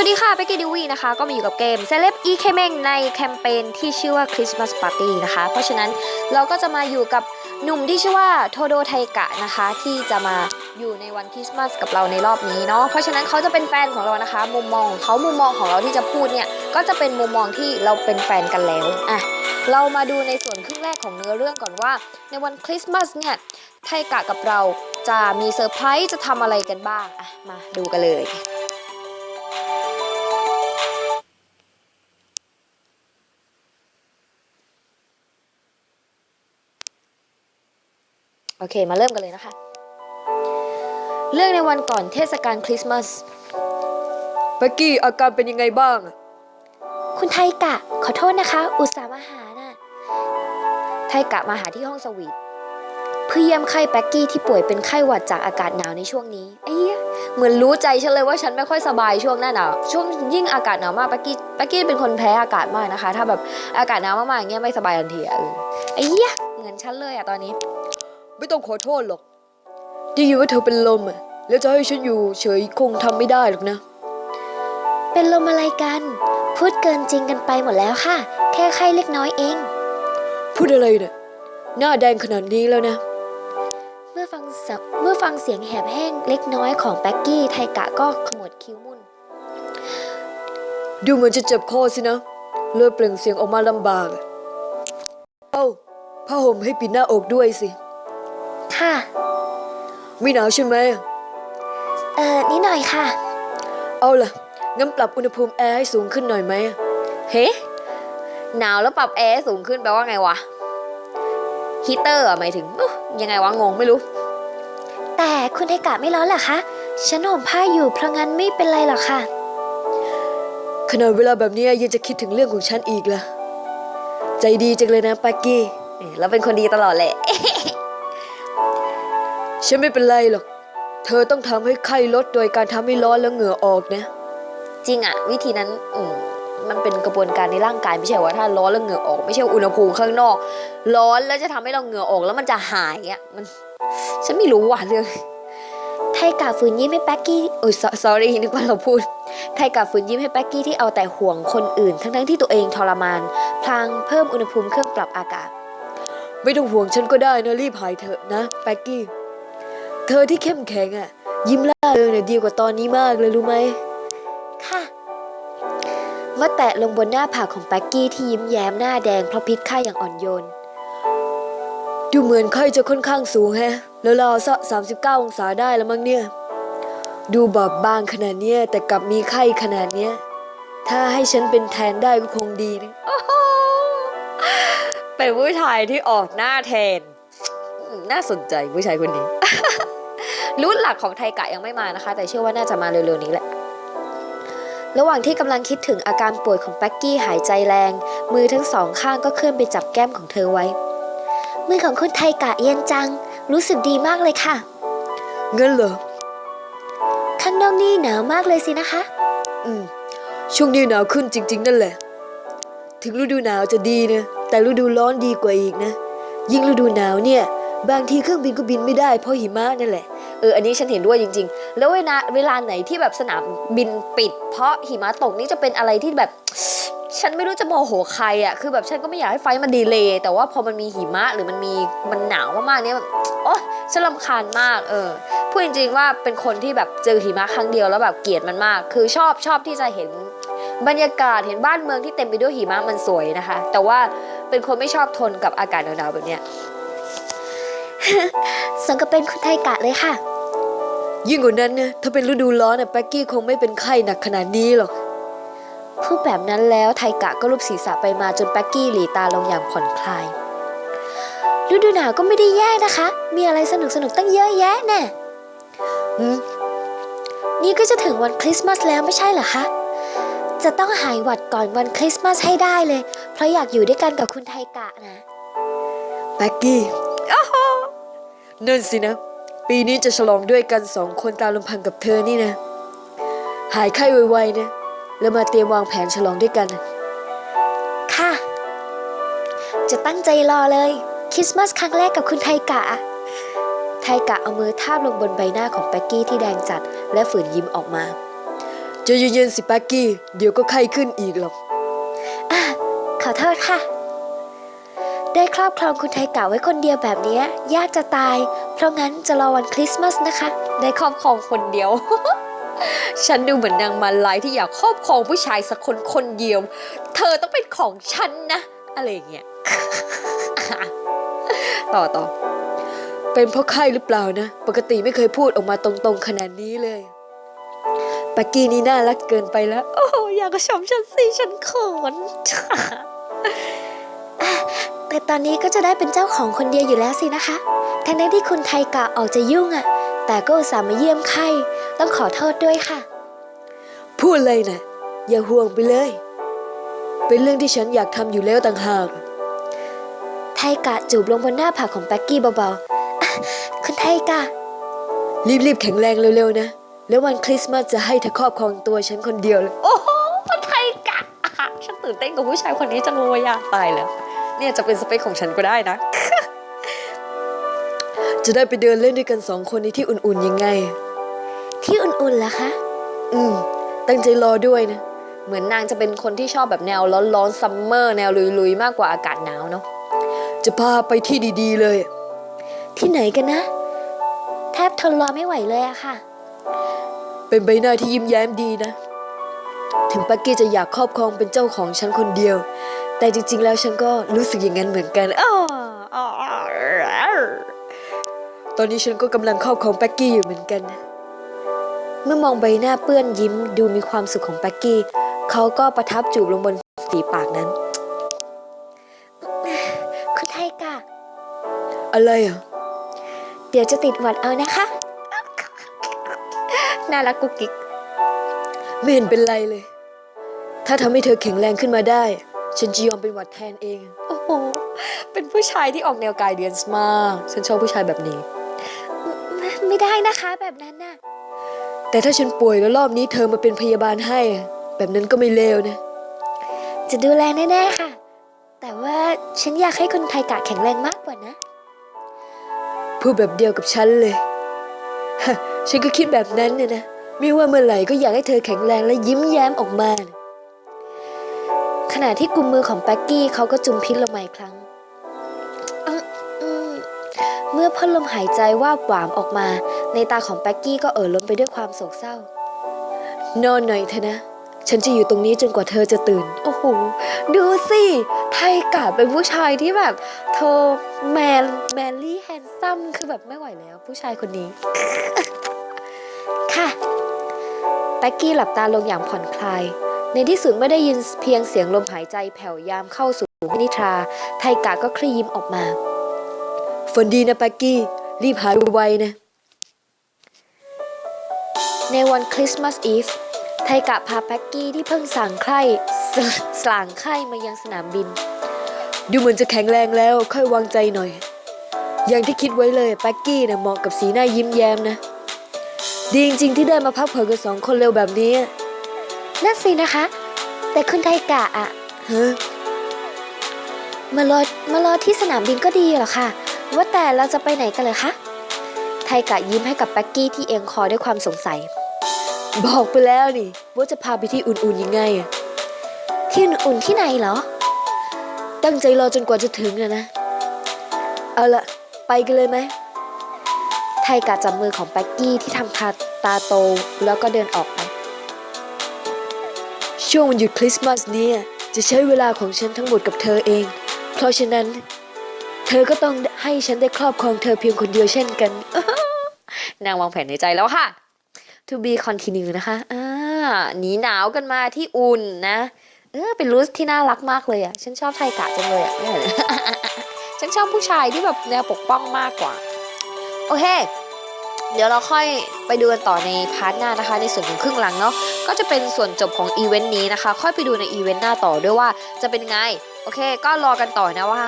วัสดีค่ะเบกกี้ดิวีนะคะ ก็มาอยู่กับเกม Celeb e k m e n ในแคมเปญที่ชื่อว่า Christmas Party นะคะ เพราะฉะนั้นเราก็จะมาอยู่กับหนุ่มที่ชื่อว่าโทโดไทกะนะคะ ที่จะมาอยู่ในวันคริสต์มาสกับเราในรอบนี้เนาะเพราะฉะนั้นเขาจะเป็นแฟนของเรานะคะ มุมมองของเขามุมมองของเราที่จะพูดเนี่ยก็จะเป็นมุมมองที่เราเป็นแฟนกันแล้วอะเรามาดูในส่วนครึ่งแรกของเนื้อเรื่องก่อนว่า ในวันคริสต์มาสเนี่ยไทกะกับเราจะมีเซอร์ไพรส์จะทำอะไรกันบ้างอะมาดูกันเลย โอเค มาเริ่มกันเลยนะคะ เรื่องในวันก่อนเทศกาลคริสต์มาสเบกกี้อาการเป็นยังไงบ้าง คุณไทกะ ขอโทษนะคะ อุตส่าห์มาหาน่ะ ไทกะมาหาที่ห้องสวีทเพื่อเยี่ยมไข้แบ็กกี้ที่ป่วยเป็นไข้หวัดจากอากาศหนาวในช่วงนี้ไอ้เหี้ยเหมือนรู้ใจฉันเลยว่าฉันไม่ค่อยสบายช่วงหน้าหนาวช่วงยิ่งอากาศหนาวมากแบ็กกี้แบ็กกี้เป็นคนแพ้อากาศมากนะคะ ถ้าแบบอากาศหนาวมากๆอย่างเงี้ยไม่สบายทันทีอะเออไอ้เหี้ยเหมือนฉันเลยอะตอนนี้ ไม่ต้องขอโทษหรอกได้ยินว่าเธอเป็นลมอะ แล้วจะให้ฉันอยู่เฉยคงทำไม่ได้หรอกนะ เป็นลมอะไรกัน พูดเกินจริงกันไปหมดแล้วค่ะ แค่ไข้เล็กน้อยเอง พูดอะไรเนี่ยหน้าแดงขนาดนี้แล้วนะ เมื่อฟังเสเมื่อฟังเสียงแหบแห้งเล็กน้อยของแบ็กกี้ไทกะก็ขมวดคิ้วมุ่นดูเหมือนจะเจ็บคอสินะเลยเปล่งเสียงออกมาลำบากอะเอ้าผ้าห่มให้ปิดหน้าอกด้วยสิ ค่ะ ไม่หนาวใช่ไหม เอ่อนิดหน่อยค่ะ เอาล่ะ งั้นปรับอุณหภูมิแอร์ให้สูงขึ้นหน่อยไหม เฮ้หนาวแล้วปรับแอร์สูงขึ้นแปลว่าไงวะฮีเตอร์อะหมายถึงอุ๊ยยังไงวะงงไม่รู้ แต่คุณไทกะไม่ร้อนเหรอคะฉันห่มผ้าอยู่เพราะงั้นไม่เป็นไรหรอกค่ะขนาดเวลาแบบนี้ยังจะคิดถึงเรื่องของฉันอีกล่ะ ใจดีจังเลยนะปากกี้เราเป็นคนดีตลอดแหละ ฉันไม่เป็นไรหรอก เธอต้องทำให้ไข้ลดโดยการทำให้ร้อนแล้วเหงื่อออกนะ จริงอะวิธีนั้นอืมมันเป็นกระบวนการในร่างกายไม่ใช่ว่าถ้าร้อนแล้วเหงื่อออก ไม่ใช่อุณหภูมิข้างนอก ร้อนแล้วจะทำให้เราเหงื่อออกแล้วมันจะหายอะมัน ฉันไม่รู้ว่ะเรื่องไทกาฝืนยิ้มให้แป๊กกี้โอ้ย so- sorry นึกว่าเราพูดไทกาฝืนยิ้มให้แป๊กกี้ที่เอาแต่ห่วงคนอื่น ทั้งๆที่ตัวเองทรมาน พลางเพิ่มอุณหภูมิเครื่องปรับอากาศ ไม่ต้องห่วงฉันก็ได้นะรีบหายเถอะนะแป๊กกี้ เธอที่เข้มแข็งอะ่ะยิ้มล่าเริงเนี่ยดีกว่าตอนนี้มากเลยรู้ไหม ค่ะ เมื่อแตะลงบนหน้าผากของแป๊กกี้ที่ยิ้มแย้มหน้าแดงเพราะพิษไข้อย่างอ่อนโยน ดูเหมือนไข้จะค่อนข้างสูงแฮะ แล้วเราสักสามสิบเก้าองศาได้แล้วมั้งเนี่ย ดูบอบบางขนาดเนี้ยแต่กลับมีไข้ขนาดเนี้ย ถ้าให้ฉันเป็นแทนได้ก็คงดีนะเป็นผู้ชายที่ออกหน้าแทนอืมน่าสนใจผู้ชายคนนี้ รุ่นหลักของไทกะยังไม่มานะคะ แต่เชื่อว่าน่าจะมาเร็วๆนี้แหละ ระหว่างที่กำลังคิดถึงอาการป่วยของแป๊กกี้หายใจแรง มือทั้งสองข้างก็เคลื่อนไปจับแก้มของเธอไว้ มือของคุณไทกะเย็นจัง รู้สึกดีมากเลยค่ะงั้นเหรอข้างนอกนี่หนาวมากเลยสินะคะ อืม ช่วงนี้หนาวขึ้นจริง ๆ นั่นแหละ ถึงฤดูหนาวจะดีนะ แต่ฤดูร้อนดีกว่าอีกนะ ยิ่งฤดูหนาวเนี่ย บางทีเครื่องบินก็บินไม่ได้เพราะหิมะนั่นแหละ เอออันนี้ฉันเห็นด้วยจริง ๆ แล้วเวลาเวลาไหนที่แบบสนามบินปิด เพราะหิมะตกนี่จะเป็นอะไรที่แบบฉันไม่รู้จะโมโหใครอะ คือแบบฉันก็ไม่อยากให้ไฟมันดีเลย แต่ว่าพอมันมีหิมะหรือมันมีมันหนาวมากๆเนี่ยแบบโอ๊ยฉันรำคาญมาก เออ พูดจริงๆว่าเป็นคนที่แบบเจอหิมะครั้งเดียวแล้วแบบเกลียดมันมาก คือชอบชอบที่จะเห็นบรรยากาศเห็นบ้านเมืองที่เต็มไปด้วยหิมะมันสวยนะคะ แต่ว่าเป็นคนไม่ชอบทนกับอากาศหนาวๆแบบเนี้ย สังก็เป็นคุณไทกะเลยค่ะ ยิ่งกว่านั้นนะถ้าเป็นฤดูร้อนน่ะแป๊กกี้คงไม่เป็นไข้หนักขนาดนี้หรอก พูดแบบนั้นแล้วไทกะก็ลูบศีรษะไปมาจนแป๊กกี้หลีตาลงอย่างผ่อนคลาย ฤดูหนาวก็ไม่ได้แย่นะคะ มีอะไรสนุกสนุกๆตั้งเยอะแยะแน่หืมนี่ก็จะถึงวันคริสต์มาสแล้วไม่ใช่เหรอคะ จะต้องหายหวัดก่อนวันคริสต์มาสให้ได้เลย เพราะอยากอยู่ด้วยกันกับคุณไทกะนะแป๊กกี้ นั่นสินะ ปีนี้จะฉลองด้วยกันสองคนตามลำพังกับเธอนี่นะ หายไข้ไวๆนะ แล้วมาเตรียมวางแผนฉลองด้วยกันนะค่ะ จะตั้งใจรอเลย คริสต์มาสครั้งแรกกับคุณไทกะ ไทกะเอามือทาบลงบนใบหน้าของแป๊กกี้ที่แดงจัด และฝืนยิ้มออกมาใจะเย็นๆสิปักกี้ เดี๋ยวก็ไข้ขึ้นอีกหรอก อะ ขอโทษค่ะ ได้ครอบครองคุณไทเกะไว้คนเดียวแบบนี้ยากจะตาย เพราะงั้นจะรอวันคริสต์มาสนะคะ ได้ครอบครองคนเดียว ฉันดูเหมือนนางมันลายที่อยากครอบครองผู้ชายสักคนคนเดียว เธอต้องเป็นของฉันนะ อะไรอย่างเงี้ย ต่อต่อ เป็นเพราะไข้หรือเปล่านะ ปกติไม่เคยพูดออกมาตรงๆขนาดนี้เลยปักกี้นี่น่ารักเกินไปแล้ว โอ้อยากกชมฉันสิฉันเขิน แต่ตอนนี้ก็จะได้เป็นเจ้าของคนเดียวอยู่แล้วสินะคะทั้งนั้นที่คุณไทกะออกจะยุ่งอะ่ะ แต่ก็อุตส่าห์มาเยี่ยมไข้ต้องขอโทษด้วยค่ะ พูดเลยนะอย่าห่วงไปเลย เป็นเรื่องที่ฉันอยากทำอยู่แล้วต่างหาก ไทกะจูบลงบนหน้าผากของแบ็กกี้เบาๆอะคุณไทกะ รีบๆแข็งแรงเร็วๆนะ แล้ววันคริสต์มาสจะให้เธอครอบครองตัวฉันคนเดียวเลย โอ้โหคุณไทกะอะฉันตื่นเต้นกับผู้ชายคนนี้จังเลยอะตายแล้ว เนี่ยจะเป็นสเปคของฉันก็ได้นะ จะได้ไปเดินเล่นด้วยกันสองคนในที่อุ่นๆยังไง ที่อุ่นๆล่ะคะ อืม ตั้งใจรอด้วยนะ เหมือนนางจะเป็นคนที่ชอบแบบแนวร้อนๆซัมเมอร์แนวลุยๆ มากกว่าอากาศหนาวเนาะ จะพาไปที่ดีๆเลย ที่ไหนกันนะ แทบทนรอไม่ไหวเลยอะค่ะ เป็นใบหน้าที่ยิ้มแย้มดีนะ ถึงปักกี้จะอยากครอบครองเป็นเจ้าของฉันคนเดียว แต่จริง ๆ แล้วฉันก็รู้สึกอย่างนั้นเหมือนกันอ้อตอนนี้ฉันก็กำลังครอบครองแปักกี้อยู่เหมือนกัน เมื่อมองใบหน้าเปื้อนยิ้มดูมีความสุขของแบ็กกี้ เขาก็ประทับจูบลงบนฝีปากนั้น คุณไทกะ อะไรอะ เดี๋ยวจะติดหวัดเอานะคะ น่ารักกุ๊กกิ๊ก ไม่เห็นเป็นไรเลย ถ้าทำให้เธอแข็งแรงขึ้นมาได้ ฉันจะยอมเป็นหวัดแทนเอง โอ้โห เป็นผู้ชายที่ออกแนวกายเดียนส์มาก ฉันชอบผู้ชายแบบนี้ ไม่ไม่ได้นะคะแบบนั้นน่ะ แต่ถ้าฉันป่วยแล้วรอบนี้เธอมาเป็นพยาบาลให้อะแบบนั้นก็ไม่เลวนะ จะดูแลแน่ๆค่ะ แต่ว่าฉันอยากให้คุณไทกะแข็งแรงมากกว่านะ พูดแบบเดียวกับฉันเลยฮะฉันก็คิดแบบนั้นเนี่ยนะ ไม่ว่าเมื่อไหร่ก็อยากให้เธอแข็งแรงและยิ้มแย้มออกมานะข ณะที่กุมมือของแบ็กกี้เขาก็จุมพิษลงมาอีกครั้งมเมื่อพ่นลมหายใจว่าหวามออกมา ในตาของแบ็กกี้ก็เอ่อล้นไปด้วยความโศกเศร้า นอนหน่อยเถอะนะ ฉันจะอยู่ตรงนี้จนกว่าเธอจะตื่น โอ้โห ดูสิ ไทกะเป็นผู้ชายที่แบบ เธอแมนแมนลี่แฮนซัมคือแบบไม่ไหวแล้ว ผู้ชายคนนี้ ค่ะแบ็กกี้หลับตาลงอย่างผ่อนคลาย ในที่สุดไม่ได้ยินเพียงเสียงลมหายใจแผ่วยามเข้าสู่นิทรา ไทกะก็คลี่ยิ้มออกมาฝันดีนะปักกี้ รีบหายไวๆนะ ในวันคริสต์มาสอีฟไทกะพาแพ็กกี้ที่เพิ่งสั่งไข้สสลางไข้มายังสนามบิน ดูเหมือนจะแข็งแรงแล้วค่อยวางใจหน่อย อย่างที่คิดไว้เลยปักกี้นะเหมาะกับสีหน้ายิ้มแย้มนะ ดีจริงๆที่ได้มาพักผ่อนกันสองคนเร็วแบบนี้ นั่นสินะคะ แต่คุณไทกะอะฮะมารอมารอที่สนามบินก็ดีเหรอคะว่าแต่เราจะไปไหนกันเลยคะไทกะยิ้มให้กับแบ็กกี้ที่เอียงคอด้วยความสงสัย บอกไปแล้วนี่ว่าจะพาไปที่อุ่นๆยังไงอะที่อุ่นๆที่ไหนเหรอ ตั้งใจรอจนกว่าจะถึงนะนะ เอาละไปกันเลยไหมไทกะจับมือของแบ็กกี้ที่ทำตาตาโตแล้วก็เดินออกไป ช่วงวันหยุดคริสต์มาสเนี้จะใช้เวลาของฉันทั้งหมดกับเธอเอง เพราะฉะนั้น เธอก็ต้องให้ฉันได้ครอบครองเธอเพียงคนเดียวเช่นกัน นางวางแผนในใจแล้วค่ะ to be continue นะคะอ่าหนีหนาวกันมาที่อุ่นนะ เออเป็นรูสที่น่ารักมากเลยอะ ฉันชอบไทกะจังเลยอะไม่เห็นฉันชอบผู้ชายที่แบบแนวปกป้องมากกว่า โอเค เดี๋ยวเราค่อยไปดูกันต่อในพาร์ทหน้านะคะ ในส่วนของครึ่งหลังเนาะก็จะเป็นส่วนจบของอีเวนต์นี้นะคะ ค่อยไปดูในอีเวนต์หน้าต่อด้วยว่าจะเป็นไงโอเค ก็รอกันต่อนะว่า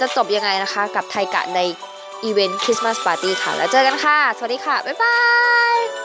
จะจบยังไงนะคะ กับไทกะในอีเวนต์คริสต์มาสปาร์ตี้ค่ะ แล้วเจอกันค่ะ สวัสดีค่ะ บ๊ายบาย